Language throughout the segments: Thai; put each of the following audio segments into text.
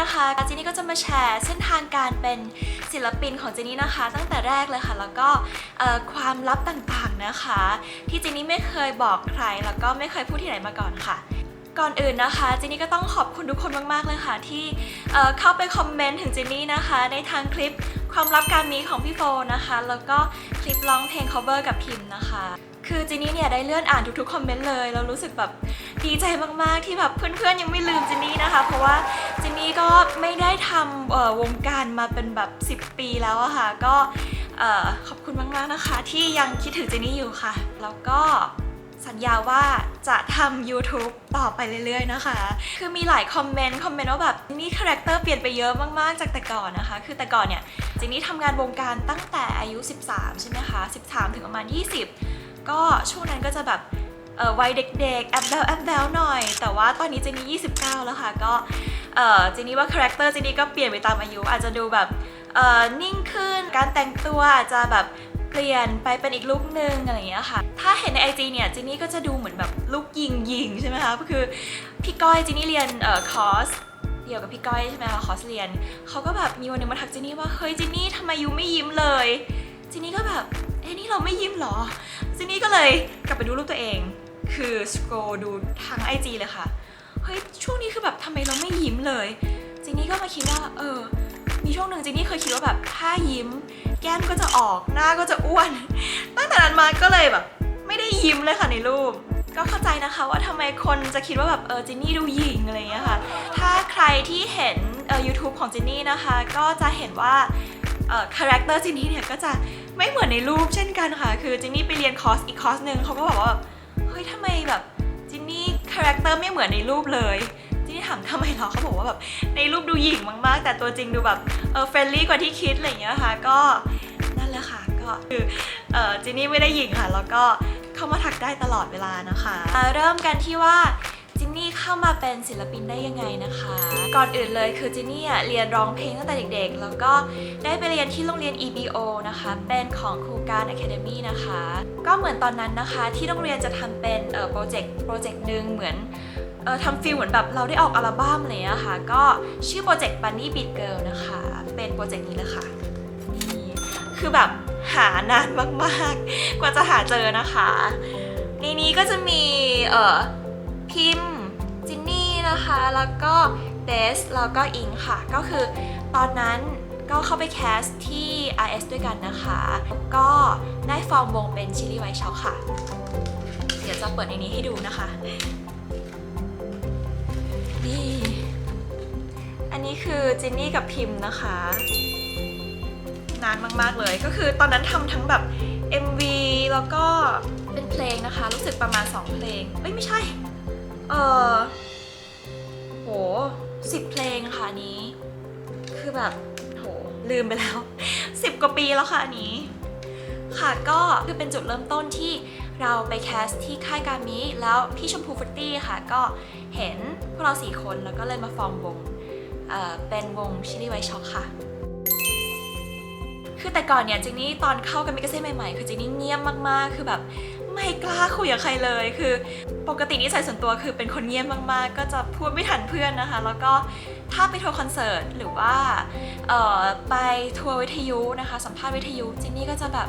นะคะเจนนี่ก็จะมาแชร์เส้นทางการเป็นศิลปินของเจนนี่นะคะ ตั้งแต่แรกเลยค่ะ แล้วก็ความลับต่างๆนะคะ ที่เจนนี่ไม่เคยบอกใคร แล้วก็ไม่เคยพูดที่ไหนมาก่อนค่ะ ก่อนอื่นนะคะเจนนี่ก็ต้องขอบคุณทุกคนมากๆเลยค่ะ ที่เข้าไปคอมเมนต์ถึงเจนนี่นะคะ ในทางคลิปความลับการนี้ของพี่โฟนะคะ แล้วก็คลิปร้องเพลง cover กับพิมพ์นะคะ คือเจนนี่เนี่ยได้เลื่อนอ่านทุกๆคอมเมนต์เลยแล้วรู้สึกแบบดีใจมากๆที่แบบเพื่อนๆยังไม่ลืมเจนนี่นะคะ เพราะว่าเจนนี่ก็ไม่ได้ทำวงการมาเป็นแบบ 10 ปีแล้วอะค่ะก็ขอบคุณมากๆนะคะ ที่ยังคิดถึงเจนนี่อยู่ค่ะ แล้วก็ สัญญาว่าจะทำ YouTube ต่อไปเรื่อยๆนะคะ คือมีหลายคอมเมนต์ คอมเมนต์ว่าแบบนี่คาแรคเตอร์เปลี่ยนไปเยอะมากๆ จากแต่ก่อนนะคะ คือแต่ก่อนเนี่ยเจนนี่ทำงานวงการตั้งแต่อายุ 13 ใช่ไหมคะ 13 ถึงประมาณ 20 ก็ช่วงนั้นก็จะแบบวัยเด็กๆ แอบแบลแอบแบลหน่อย แต่ว่าตอนนี้เจนนี่29 แล้วค่ะ ก็เจนนี่ว่าคาแรคเตอร์เจนนี่ก็เปลี่ยนไปตามอายุ อาจจะดูแบบนิ่งขึ้น การแต่งตัวอาจจะแบบ เปลี่ยนไปเป็นอีกลุคนึงอะไรอย่างเงี้ยค่ะ ถ้าเห็นในไอจีเนี่ยจินนี่ก็จะดูเหมือนแบบลุคยิงยิงใช่ไหมคะก็คือพี่ก้อยจินนี่เรียนเอ่อคอร์สเดียวกับพี่ก้อยใช่ไหมคะคอร์สเรียนเขาก็แบบมีวันหนึงมาทักจินนี่ว่าเฮ้ยจินนี่ทำไมยูไม่ยิ้มเลยจินนี่ก็แบบเอ้นี่เราไม่ยิ้มเหรอจินนี่ก็เลยกลับไปดูรูปตัวเอง คือสครอดูทั้งไอจีเลยค่ะเฮ้ยช่วงนี้คือแบบทำไมเราไม่ยิ้มเลยจินนี่ก็มาคิดว่าเออ มีช่วงหนึ่งจินนี่เคยคิดว่าแบบถ้ายิ้ม แก้มก็จะออกหน้าก็จะอ้วน ตั้งแต่นั้นมาก็เลยแบบ ไม่ได้ยิ้มเลยค่ะในรูป ก็เข้าใจนะคะว่าทำไมคนจะคิดว่าแบบเออจินนี่ดูหยิ่งอะไรอย่างเงี้ยค่ะ ถ้าใครที่เห็นเอ่อ YouTube ของจินนี่นะคะ ก็จะเห็นว่าเอ่อคาแรคเตอร์จินนี่เนี่ยก็จะไม่เหมือนในรูปเช่นกันค่ะ คือจินนี่ไปเรียนคอร์สอีกคอร์สหนึ่งเขาก็บอกว่าเฮ้ยทำไมแบบจินนี่คาแรคเตอร์ไม่เหมือนในรูปเลย นี่ถามทำไมเหรอเขาบอกว่าแบบในรูปดูหยิ่งมากๆ แต่ตัวจริงดูแบบเออเฟรนลี่กว่าที่คิดอะไรอย่างเงี้ยค่ะ ก็นั่นแหละค่ะก็คือเออจินนี่ไม่ได้หยิ่งค่ะ แล้วก็เข้ามาทักได้ตลอดเวลานะคะเริ่มกันที่ว่าจินนี่เข้ามาเป็นศิลปินได้ยังไงนะคะ ก่อนอื่นเลยคือจินนี่เรียนร้องเพลงตั้งแต่เด็กๆ แล้วก็ได้ไปเรียนที่โรงเรียน EBO นะคะ เป็นของครูการ Academy นะคะ ก็เหมือนตอนนั้นนะคะที่โรงเรียนจะทำเป็นเออโปรเจกต์โปรเจกต์หนึ่งเหมือน เออทำฟีลเหมือนแบบเราได้ออกอัลบั้มเลยอะค่ะก็ชื่อโปรเจกต์ Bunny Beat Girl นะคะ เป็นโปรเจกต์นี้เลยค่ะนี่คือแบบหานานมากๆ กว่าจะหาเจอนะคะ ในนี้ก็จะมีเอ่อพิมจินนี่นะคะ แล้วก็เบสแล้วก็อิงค่ะ ก็คือตอนนั้นก็เข้าไปแคสที่ RS ด้วยกันนะคะ ก็ได้ฟอร์มวงเป็นชิลลี่ไวท์ช็อกค่ะ เดี๋ยวจะเปิดในนี้ให้ดูนะคะ นี่ อันนี้คือจินนี่กับพิมพ์นะคะ นานมากๆเลย ก็คือตอนนั้นทำทั้งแบบ MV แล้วก็เป็นเพลงนะคะ รู้สึกประมาณ 2 เพลงเอ้ยไม่ใช่ เออโหสิบเพลงค่ะอันนี้ คือแบบโหลืมไปแล้ว 10 กว่าปีแล้วค่ะอันนี้ ค่ะก็คือเป็นจุดเริ่มต้นที่ เราไปแคสที่ค่ายการมิแล้วพี่ชมพูฟุตตี้ค่ะ ก็เห็นพวกเราสี่คนแล้วก็เลยมาฟอร์มวงเเป็นวงชิลลี่ไวช็อกค่ะ คือแต่ก่อนเนี่ยจินนี่ตอนเข้ากันมิกเซ่ใหม่ๆ คือจินนี่เงียบมากๆ คือแบบไม่กล้าคุยกับใครเลย คือปกตินิสัยส่วนตัวคือเป็นคนเงียบมากๆ ก็จะพูดไม่ทันเพื่อนนะคะ แล้วก็ถ้าไปทัวร์คอนเสิร์ตหรือว่าไปทัวร์วิทยุนะคะ สัมภาษณ์วิทยุจินนี่ก็จะแบบ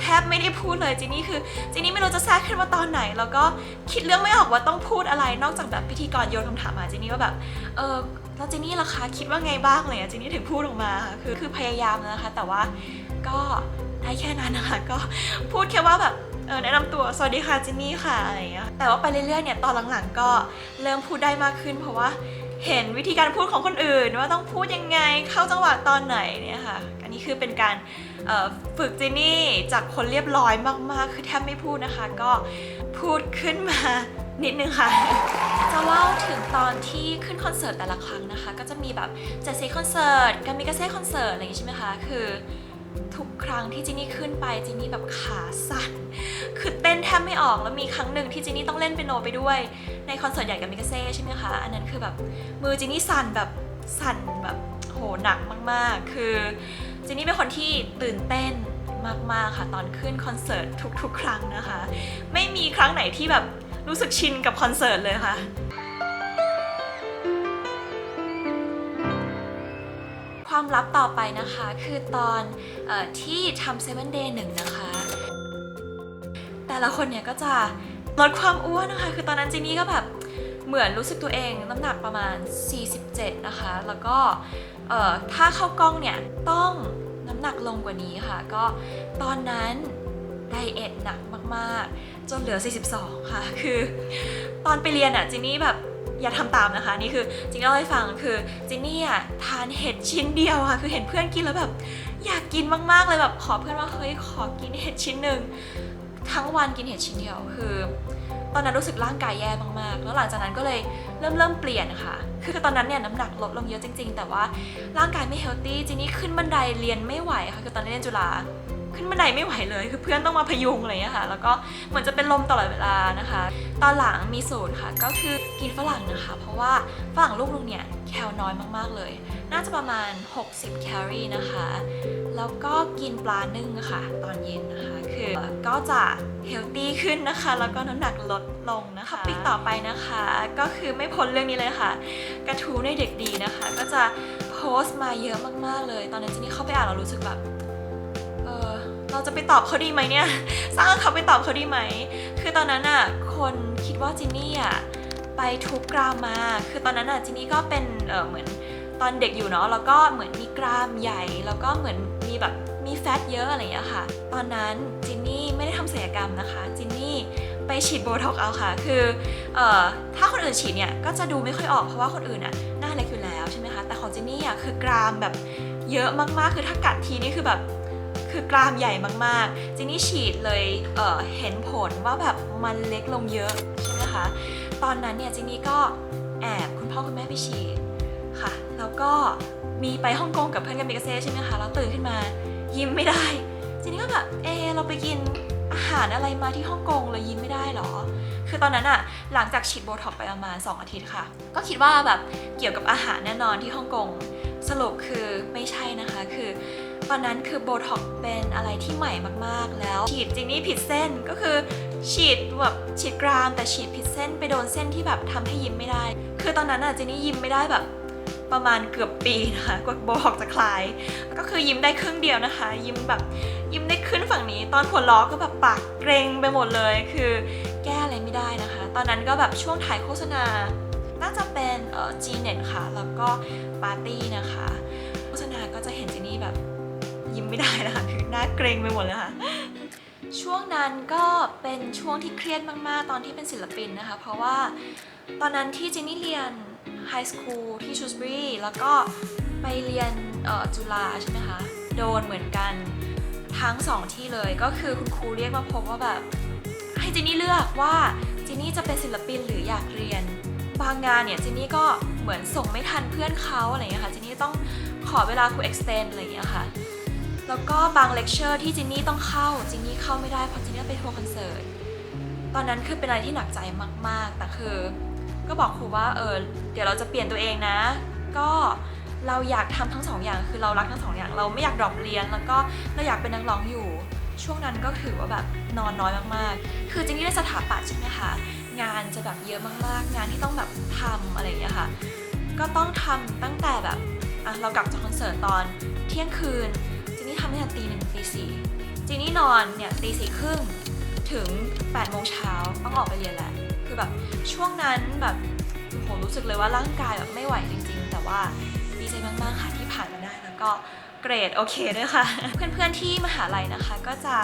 แทบไม่ได้พูดเลยจินนี่คือจินนี่ไม่รู้จะแทรกขึ้นมาตอนไหน แล้วก็คิดเรื่องไม่ออกว่าต้องพูดอะไร นอกจากแบบพิธีกรโยนคำถามมาจินนี่ว่าแบบเออแล้วจินนี่ล่ะคะคิดว่าไงบ้างเลยจินนี่ถึงพูดออกมาคือคือพยายามนะคะ แต่ว่าก็ได้แค่นั้นนะคะก็พูดแค่ว่าแบบเออแนะนำตัวสวัสดีค่ะจินนี่ค่ะอะไรอย่างเงี้ยแต่ว่าไปเรื่อยๆเนี่ยตอนหลังๆก็เริ่มพูดได้มากขึ้น เพราะว่าเห็นวิธีการพูดของคนอื่น ว่าต้องพูดยังไงเข้าจังหวะตอนไหนเนี่ยค่ะอันนี้คือเป็นการ ฝึกจินนี่จากคนเรียบร้อยมากๆ คือแทบไม่พูดนะคะ ก็พูดขึ้นมานิดนึงค่ะ จะเล่าถึงตอนที่ขึ้นคอนเสิร์ตแต่ละครั้งนะคะ ก็จะมีแบบเจสซี่คอนเสิร์ตการมิกาเซ่คอนเสิร์ตอะไรอย่างงี้ใช่ไหมคะ คือทุกครั้งที่จินนี่ขึ้นไปจินนี่แบบขาสั่น คือเต้นแทบไม่ออกแล้วมีครั้งหนึ่งที่จินนี่ต้องเล่นเปียโนไปด้วย ในคอนเสิร์ตใหญ่กับมิกาเซ่ใช่ไหมคะ อันนั้นคือแบบมือจินนี่สั่นแบบสั่นแบบโหหนักมากๆ คือ จินนี่เป็นคนที่ตื่นเต้นมาก ๆ ค่ะ ตอนขึ้นคอนเสิร์ตทุก ๆ ครั้งนะคะ ไม่มีครั้งไหนที่แบบรู้สึกชินกับคอนเสิร์ตเลยค่ะความลับต่อไปนะคะ คือตอนออที่ทำเซเว่นเดย์หนึ่งนะคะ แต่ละคนเนี่ยก็จะลดความอ้วนนะคะ คือตอนนั้นจินนี่ก็แบบ เหมือนรู้สึกตัวเองน้ำหนักประมาณ 47 นะคะ แล้วก็ถ้าเข้ากล้องเนี่ยต้องน้ำหนักลงกว่านี้ค่ะ ก็ตอนนั้นไดเอทหนักมากๆ จนเหลือ 42 ค่ะ คือ ตอนไปเรียนอะจินนี่แบบอย่าทำตามนะคะนี่คือจินเล่าให้ฟังคือจินนี่อะทานเห็ดชิ้นเดียวค่ะคือเห็นเพื่อนกินแล้วแบบอยากกินมากๆเลยแบบขอเพื่อนว่าเฮ้ยขอกินเห็ดชิ้นหนึ่งทั้งวันกินเห็ดชิ้นเดียวคือ ตอนนั้นรู้สึกร่างกายแย่มากๆ แล้วหลังจากนั้นก็เลยเริ่มเริ่มเปลี่ยนค่ะ คือตอนนั้นเนี่ยน้ำหนักลดลงเยอะจริง ๆ แต่ว่าร่างกายไม่เฮลตี้จีนี่ขึ้นบันไดเรียนไม่ไหวค่ะ คือตอนนี้เรียนจุฬาขึ้นบันไดไม่ไหวเลย คือเพื่อนต้องมาพยุงอะไรอย่างเงี้ยค่ะ แล้วก็เหมือนจะเป็นลมตลอดเวลานะคะ ตอนหลังมีสูตรค่ะ ก็คือกินฝรั่งนะคะ เพราะว่าฝรั่งลูกนึงเนี่ยแคลน้อยมากๆเลย น่าจะประมาณ 60 แคลอรี่นะคะ แล้วก็กินปลานึ่งค่ะ ตอนเย็นนะคะคือก็จะเฮลตี้ขึ้นนะคะ แล้วก็น้ำหนักลดลงนะคะปิกต่อไปนะคะ ก็คือไม่พ้นเรื่องนี้เลยค่ะ กระทู้ในเด็กดีนะคะ ก็จะโพสต์มาเยอะมากๆเลย ตอนนั้นจนนี่เข้าไปอ่านเรารู้สึกแบบ เราจะไปตอบเขาดีไหมเนี่ย สร้างเขาไปตอบเขาดีไหม คือตอนนั้นอะคนคิดว่าจินนี่อะไปทุบกรามมา คือตอนนั้นอะจินนี่ก็เป็นเออเหมือนตอนเด็กอยู่เนาะแล้วก็เหมือนมีกรามใหญ่ แล้วก็เหมือนมีแบบมีแฟตเยอะอะไรอย่างเงี้ยค่ะ ตอนนั้นจินนี่ไม่ได้ทำศัลยกรรมนะคะ จินนี่ไปฉีดโบท็อกเอาค่ะ คือเอ่อถ้าคนอื่นฉีดเนี่ยก็จะดูไม่ค่อยออกเพราะว่าคนอื่นอะหน้าเล็กอยู่แล้วใช่ไหมคะ แต่ของจินนี่อะคือกรามแบบเยอะมากๆ คือถ้ากัดทีนี่คือแบบ คือกรามใหญ่มากๆจินนี่ฉีดเลยเเห็นผลว่าแบบมันเล็กลงเยอะใช่ไหมคะ ตอนนั้นเนี่ยจินนี่ก็แอบคุณพ่อคุณแม่ไปฉีดค่ะ แล้วก็มีไปฮ่องกงกับเพื่อนกันเมกาเซ่ใช่ไหมคะ แล้วตื่นขึ้นมายิ้มไม่ได้จินนี่ก็แบบเอะเราไปกินอาหารอะไรมาที่ฮ่องกงเลยยิ้มไม่ได้เหรอ คือตอนนั้นอะหลังจากฉีดโบท็อกไปประมาณ 2 อาทิตย์ค่ะ ก็คิดว่าแบบเกี่ยวกับอาหารแน่นอนที่ฮ่องกง สรุปคือไม่ใช่นะคะ คือ ตอนนั้นคือโบท็อกเป็นอะไรที่ใหม่มากๆ แล้ว ฉีดจินนี่ผิดเส้นก็คือ ฉีดแบบฉีดกรามแต่ฉีดผิดเส้นไปโดนเส้นที่แบบทำให้ยิ้มไม่ได้ คือตอนนั้นอะจินนี่ยิ้มไม่ได้แบบประมาณเกือบปีนะคะกว่าโบท็อกจะคลาย ก็คือยิ้มได้ครึ่งเดียวนะคะ ยิ้มแบบยิ้มได้ขึ้นฝั่งนี้ ตอนหัวล้อก็แบบปากเกรงไปหมดเลยคือแก้อะไรไม่ได้นะคะ ตอนนั้นก็แบบช่วงถ่ายโฆษณา น่าจะเป็นเอ่อ G Net ค่ะ แล้วก็ปาร์ตี้นะคะ โฆษณาก็จะเห็นจินนี่แบบ ยิ้มไม่ได้นะคะคือหน้าเกรงไปหมดเลยค่ะ ช่วงนั้นก็เป็นช่วงที่เครียดมากๆ ตอนที่เป็นศิลปินนะคะ เพราะว่าตอนนั้นที่จินนี่เรียนไฮสคูลที่ชูสบรีแล้วก็ไปเรียนเอ่อจุฬาใช่ไหมคะ โดนเหมือนกันทั้งสองที่เลยก็คือคุณครูเรียกมาพบว่าแบบให้จินนี่เลือกว่าจินนี่จะเป็นศิลปินหรืออยากเรียน บางงานเนี่ยจินนี่ก็เหมือนส่งไม่ทันเพื่อนเขาอะไรอย่างเงี้ยค่ะจินนี่ต้องขอเวลาครู extend อะไรอย่างเงี้ยค่ะ แล้วก็บางเลคเชอร์ที่จินนี่ต้องเข้าจินนี่เข้าไม่ได้เพราะจินนี่ไปทัวร์คอนเสิร์ตตอนนั้นคือเป็นอะไรที่หนักใจมาก ๆ แต่คือ ก็บอกครูว่าเออเดี๋ยวเราจะเปลี่ยนตัวเองนะ ก็เราอยากทำทั้งสองอย่างคือเรารักทั้งสองอย่างเราไม่อยากดรอปเรียน แล้วก็เราอยากเป็นนักร้องอยู่ ช่วงนั้นก็ถือว่าแบบนอนน้อยมากๆ คือจินนี่ได้สถาปัตย์ใช่ไหมคะงานจะแบบเยอะมากๆ งานที่ต้องแบบทำอะไรอย่างเงี้ยค่ะ ก็ต้องทำตั้งแต่แบบอะเรากลับจากคอนเสิร์ตตอนเที่ยงคืน จินนี่ทำตั้งแต่ตีหนึ่งตีสี่จินนี่นอนเนี่ยตีสี่ครึ่งถึง8ปดโมงเช้าต้องออกไปเรียนแล้วคือแบบช่วงนั้นแบบโอ้โหรู้สึกเลยว่าร่างกายแบบไม่ไหวจริง ๆ แต่ว่าดีใจมากๆค่ะที่ผ่านมาได้แล้วก็เกรดโอเคด้วยค่ะ เพื่อนๆที่มหาลัยนะคะ ก็จะ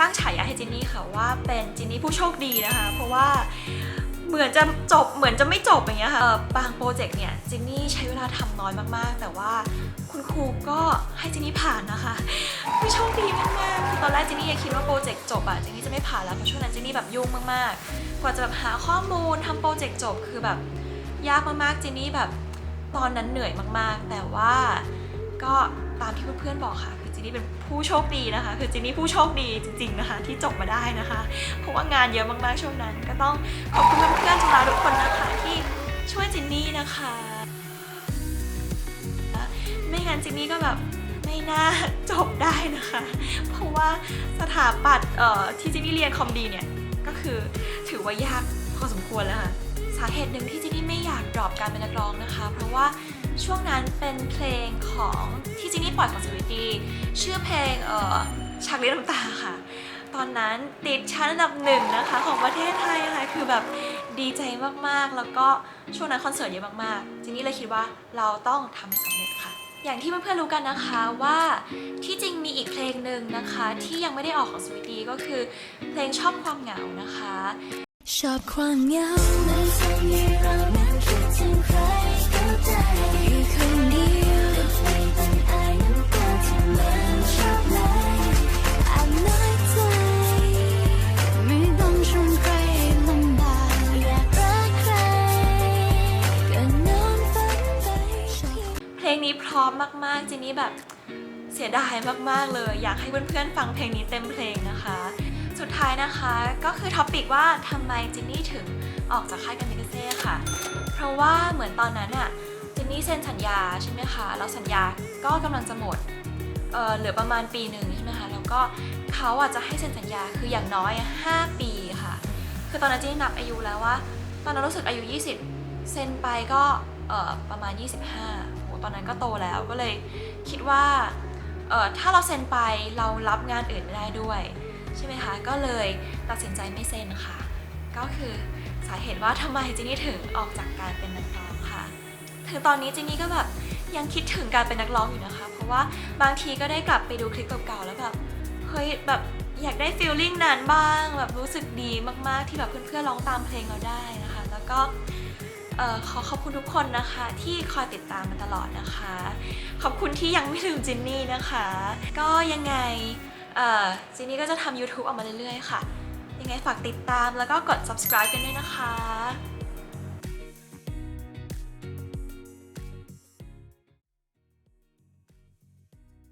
ตั้งฉายาให้จินนี่ค่ะว่าเป็นจินนี่ผู้โชคดีนะคะ เพราะว่า เหมือนจะจบเหมือนจะไม่จบอย่างเงี้ยค่ะบางโปรเจกต์เนี่ยจินนี่ใช้เวลาทำน้อยมากๆ แต่ว่าคุณครูก็ให้จินนี่ผ่านนะคะไม่โชคดีมากๆคือตอนแรกจินนี่ยังคิดว่าโปรเจกต์จบอะจินนี่จะไม่ผ่านแล้วเพราะช่วงนั้นจินนี่แบบยุ่งมากๆ กว่าจะแบบหาข้อมูลทำโปรเจกต์จบคือแบบยากมากๆจินนี่แบบตอนนั้นเหนื่อยมากๆ แต่ว่า ก็ตามที่เพื่อนๆบอกค่ะคือจินนี่เป็นผู้โชคดีนะคะ คือจินนี่ผู้โชคดีจริง ๆนะคะ ที่จบมาได้นะคะ เพราะว่างานเยอะมากๆช่วงนั้น ก็ต้องขอบคุณเพื่อนๆจุฬาทุกคนนะคะที่ช่วยจินนี่นะคะ ไม่งั้นจินนี่ก็แบบไม่น่าจบได้นะคะ เพราะว่าสถาปัตย์ที่จินนี่เรียนคอมดีเนี่ยก็คือถือว่ายากพอสมควรแล้วค่ะสาเหตุหนึ่งที่จินนี่ไม่อยากดรอปการเป็นนักร้องนะคะ เพราะว่า ช่วงนั้นเป็นเพลงของที่จินนี่ปล่อยของสวิตดีชื่อเพลงเอ่อชักเลี้ยน้ำตาค่ะ ตอนนั้นติดชั้นอันดับหนึ่งนะคะของประเทศไทยค่ะคือแบบดีใจมากๆ แล้วก็ช่วงนั้นคอนเสิร์ตเยอะมากๆจินนี่เลยคิดว่าเราต้องทำให้สำเร็จค่ะ อย่างที่เพื่อนๆรู้กันนะคะว่าที่จริงมีอีกเพลงหนึ่งนะคะ ที่ยังไม่ได้ออกของสวิตดีก็คือเพลงชอบความเหงานะคะ ชอบความเหงามันทำให้เรานั้นคิดถึงใคร ร้อยากรักใครก็นอนฝันไปชอบเพลงนี้พร้อมมากๆจินนี่แบบเสียดายมากๆเลย อยากให้เพื่อนๆฟังเพลงนี้เต็มเพลงนะคะ สุดท้ายนะคะก็คือท็อปิกว่าทำไมจินนี่ถึงออกจากค่ายกันมิกาเซ่ค่ะ เพราะว่าเหมือนตอนนั้นอะ นี่เซ็นสัญญาใช่ไหมคะ แล้วสัญญาก็กำลังจะหมดเออเหลือประมาณปีหนึ่งใช่ไหมคะ แล้วก็เขาอะจะให้เซ็นสัญญาคืออย่างน้อย 5 ปีค่ะ คือตอนนั้นจินนี่นับอายุแล้วว่า ตอนนั้นรู้สึกอายุ 20 เซ็นไปก็เออประมาณ 25โหตอนนั้นก็โตแล้วก็เลยคิดว่าเออถ้าเราเซ็นไปเรารับงานอื่นไม่ได้ด้วยใช่ไหมคะ ก็เลยตัดสินใจไม่เซ็นค่ะ ก็คือสาเหตุว่าทำไมจินนี่ถึงออกจากการเป็นนักร้องค่ะ ถึงตอนนี้จินนี่ก็แบบยังคิดถึงการเป็นนักร้องอยู่นะคะ เพราะว่าบางทีก็ได้กลับไปดูคลิปเก่าๆแล้วแบบเฮ้ยแบบอยากได้ฟีลลิ่งนั้นบ้างแบบรู้สึกดีมากๆ ที่แบบเพื่อนๆร้องตามเพลงเราได้นะคะ แล้วก็ขอขอบคุณทุกคนนะคะที่คอยติดตามมาตลอดนะคะ ขอบคุณที่ยังไม่ลืมจินนี่นะคะ ก็ยังไงเอ่อจีนี่ก็จะทำ YouTube ออกมาเรื่อยๆค่ะ ยังไงฝากติดตามแล้วก็กด subscribe กันด้วยนะคะ